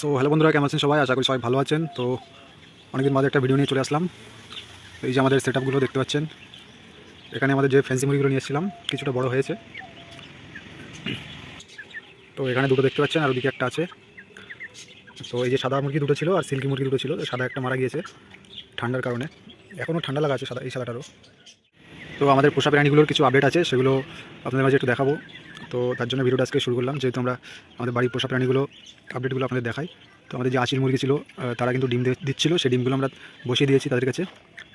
So hello বন্ধুরা, কেমন আছেন সবাই? আশা করি সবাই ভালো আছেন। তো, অনেকদিন বাদে একটা ভিডিও নিয়ে চলে আসলাম। এই যে আমাদের সেট দেখতে পাচ্ছেন। এখানে আমাদের যে ফ্যান্সি মুরগিগুলো নিয়ে এসেছিলাম, কিছুটা বড় হয়েছে। তো, এখানে দুটো দেখতে পাচ্ছেন, আর ওদিকে একটা আছে। তো, এই যে সাদা মুরগি দুটো ছিল, আর সিল্কি মুরগি দুটো ছিল, সাদা একটা মারা গিয়েছে, ঠান্ডার কারণে। এখনও ঠান্ডা লাগা আছে সাদা, এই সাদাটারও। তো আমাদের পোষা প্রাণীগুলোর কিছু আপডেট আছে, সেগুলো আপনাদের মাঝে একটু দেখাবো। তো তার জন্য ভিডিওটা আজকে শুরু করলাম, যেহেতু আমরা আমাদের বাড়ির পোষা প্রাণীগুলো আপডেটগুলো আপনাদের দেখাই। তো আমাদের যে আচিল মুরগি ছিল তারা কিন্তু ডিম দিচ্ছিল, সেই ডিমগুলো আমরা বসিয়ে দিয়েছি তাদের কাছে,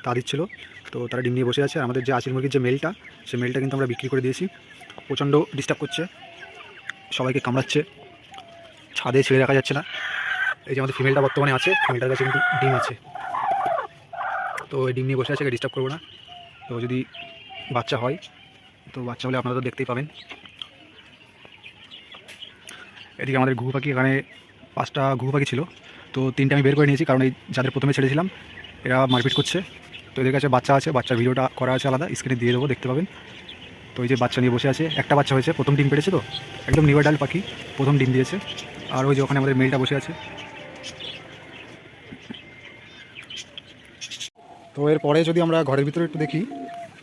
তা দিচ্ছিল। তো তারা ডিম নিয়ে বসে আছে আমাদের যে আচিল মুরগির যে মেলটা, সেই মেলটা কিন্তু আমরা বিক্রি করে দিয়েছি। প্রচণ্ড ডিস্টার্ব করছে, সবাইকে কামড়াচ্ছে, ছাদে ছেড়ে রাখা যাচ্ছে না। এই যে আমাদের ফিমেলটা বর্তমানে আছে ফিমেলটার কাছে কিন্তু ডিম আছে। তো এই ডিম নিয়ে বসে আছে ডিস্টার্ব করব না। তো যদি বাচ্চা হয়, তো বাচ্চা হলে আপনারা তো দেখতেই পাবেন। এদিকে আমাদের ঘুঘু পাখি, এখানে পাঁচটা ঘুঘু পাখি ছিল, তো তিনটে আমি বের করে নিয়েছি, কারণ এই যাদের প্রথমে ছেড়েছিলাম, এরা মারপিট করছে। তো এদের কাছে বাচ্চা আছে, বাচ্চার ভিডিওটা করা আছে আলাদা, স্ক্রিনে দিয়ে দেবো, দেখতে পাবেন। তো এই যে বাচ্চা নিয়ে বসে আছে, একটা বাচ্চা হয়েছে, প্রথম ডিম পেড়েছে তো? একদম নিউডাল পাখি, প্রথম ডিম দিয়েছে। আর ওই যে ওখানে আমাদের মেলটা বসে আছে। তো এরপরে যদি আমরা ঘরের ভিতরে একটু দেখি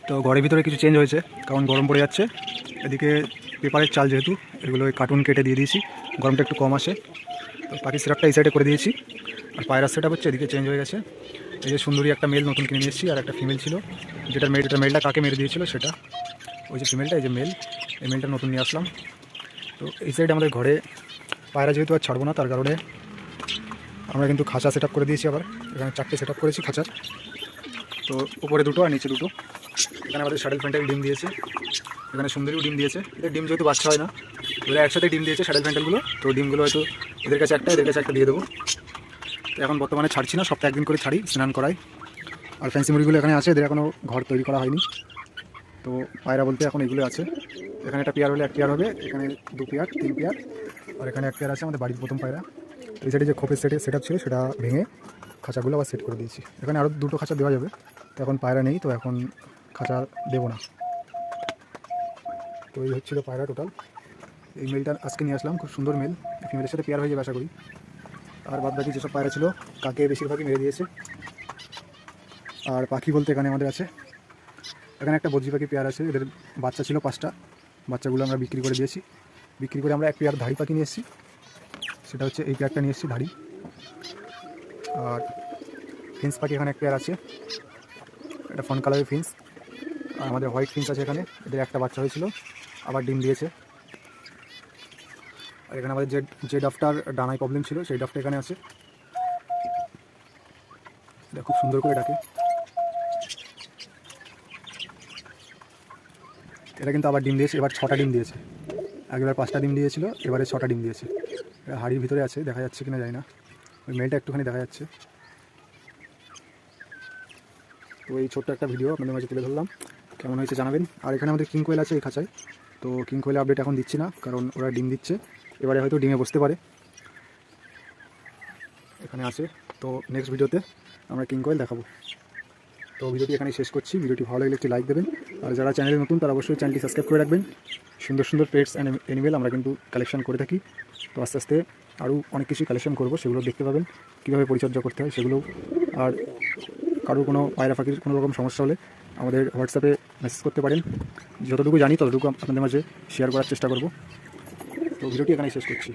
তো ঘরের ভিতরে কিছু চেঞ্জ হয়েছে, কারণ গরম পড়ে যাচ্ছে। এদিকে পেপারের চাল যেহেতু, এগুলো কার্টুন কেটে দিয়ে দিয়েছি, গরমটা একটু কম আসে। তো পাখি সিরাপটা এই সাইডে করে দিয়েছি। আর পায়রা সেট হচ্ছে এদিকে চেঞ্জ হয়ে গেছে। এই যে সুন্দরী একটা মেল নতুন কিনে নিয়ে এসেছি, আর একটা ফিমেল ছিল। যেটার মেল যেটা মেলটা কাকে মেরে দিয়েছিল সেটা। ওই যে ফিমেলটা এই যে মেল এই মেলটা নতুন নিয়ে আসলাম। তো এই সাইডে আমাদের ঘরে পায়রা যেহেতু আর ছাড়বো না, তার কারণে আমরা কিন্তু খাঁচা সেট করে দিয়েছি আবার। এখানে চারটে সেট করেছি খাঁচার। তো উপরে দুটো আর নিচে দুটো। এখানে আমাদের শাডেল ফ্যান্টাইল ডিম দিয়েছে। এখানে সুন্দরীও ডিম দিয়েছে। এদের ডিম যেহেতু বাচ্চা হয় না, এরা একসাথে ডিম দিয়েছে শাডেল ফ্যান্টাইলগুলো তো ডিমগুলো হয়তো এদের কাছে একটা, এদের কাছে একটা দিয়ে দেবো। তো এখন বর্তমানে ছাড়ছি না, সপ্তাহে একদিন করে ছাড়ি, স্নান করাই। আর ফ্যান্সি মুড়িগুলো এখানে আছে, এদের এখনও ঘর তৈরি করা হয়নি। তো পায়রা বলতে এখন এগুলো আছে। এখানে একটা পেয়ার হলে এক পেয়ার হবে, এখানে দু পেয়ার, তিন পেয়ার। আর এখানে এক পেয়ার আছে আমাদের বাড়ির প্রথম পায়রা। এই সাইডে যে খোপের সেটে সেট ছিল, সেটা ভেঙে খাঁচাগুলো আবার সেট করে দিয়েছি। এখানে আরও দুটো খাঁচা দেওয়া যাবে। তো এখন পায়রা নেই, তো এখন খাঁচা দেবো না। তো এই হচ্ছিল পায়রা টোটাল এই মেলটা আজকে নিয়ে আসলাম, খুব সুন্দর মেল ফিমেলের সাথে পেয়ার হয়ে যাবে আশা করি। আর বাদ বাকি যেসব পায়রা ছিল, কাকে বেশিরভাগই মেরে দিয়েছে। আর পাখি বলতে এখানে আমাদের আছে। এখানে একটা বদ্রি পাখি পেয়ার আছে, এদের বাচ্চা ছিল পাঁচটা। বাচ্চাগুলো আমরা বিক্রি করে দিয়েছি। বিক্রি করে আমরা এক পেয়ার ধাড়ি পাখি নিয়ে এসেছি। সেটা হচ্ছে এই পেয়ারটা নিয়ে এসেছি ধাড়ি। আর ফিন্স পাখি এখানে এক পেয়ার আছে। এটা ফন কালারের ফিন্স আমাদের হোয়াইট ফিন্স আছে এখানে। এদের একটা বাচ্চা হয়েছিল, আবার ডিম দিয়েছে। আর এখানে আমাদের যে যে ডাফটার ডানায় প্রবলেম ছিল, সেই ডাফটা এখানে আছে। এটা খুব সুন্দর করে ডাকে। এটা কিন্তু আবার ডিম দিয়েছে, এবার ছটা ডিম দিয়েছে। আগেবার পাঁচটা ডিম দিয়েছিল, এবারে ছটা ডিম দিয়েছে। এটা হাড়ির ভিতরে আছে, দেখা যাচ্ছে কিনা যায় না। ওই মেলটা একটুখানি দেখা যাচ্ছে। তো এই ছোট্ট একটা ভিডিও আপনাদের মাঝে তুলে ধরলাম। কেমন হয়েছে জানাবেন। আর এখানে আমাদের কিং কোয়েল আছে এই খাঁচায়। তো কিং কোয়েল আপডেট এখন দিচ্ছি না কারণ ওরা ডিম দিচ্ছে। এবারে হয়তো ডিমে বসতে পারে। এখানে আছে। তো নেক্সট ভিডিওতে আমরা কিং কোয়েল দেখাবো। তো ভিডিওটি এখানে শেষ করছি। ভিডিওটি ভালো লাগলে একটি লাইক দেবেন। আর যারা চ্যানেলে নতুন তারা অবশ্যই চ্যানেলটি সাবস্ক্রাইব করে রাখবেন। সুন্দর সুন্দর পেটস অ্যান্ড অ্যানিমেল আমরা কিন্তু কালেকশন করে থাকি। তো আস্তে আস্তে আরও অনেক কিছুই কালেকশন করব সেগুলো দেখতে পাবেন। কীভাবে পরিচর্যা করতে হয় সেগুলো। আর কারোর কোনো পায়রা পাখির কোনো রকম সমস্যা হলে আমাদের হোয়াটসঅ্যাপে মেসেজ করতে পারেন। যতটুকু জানি, ততটুকু আপনাদের মাঝে শেয়ার করার চেষ্টা করব। তো ভিডিওটি এখানেই শেষ করছি।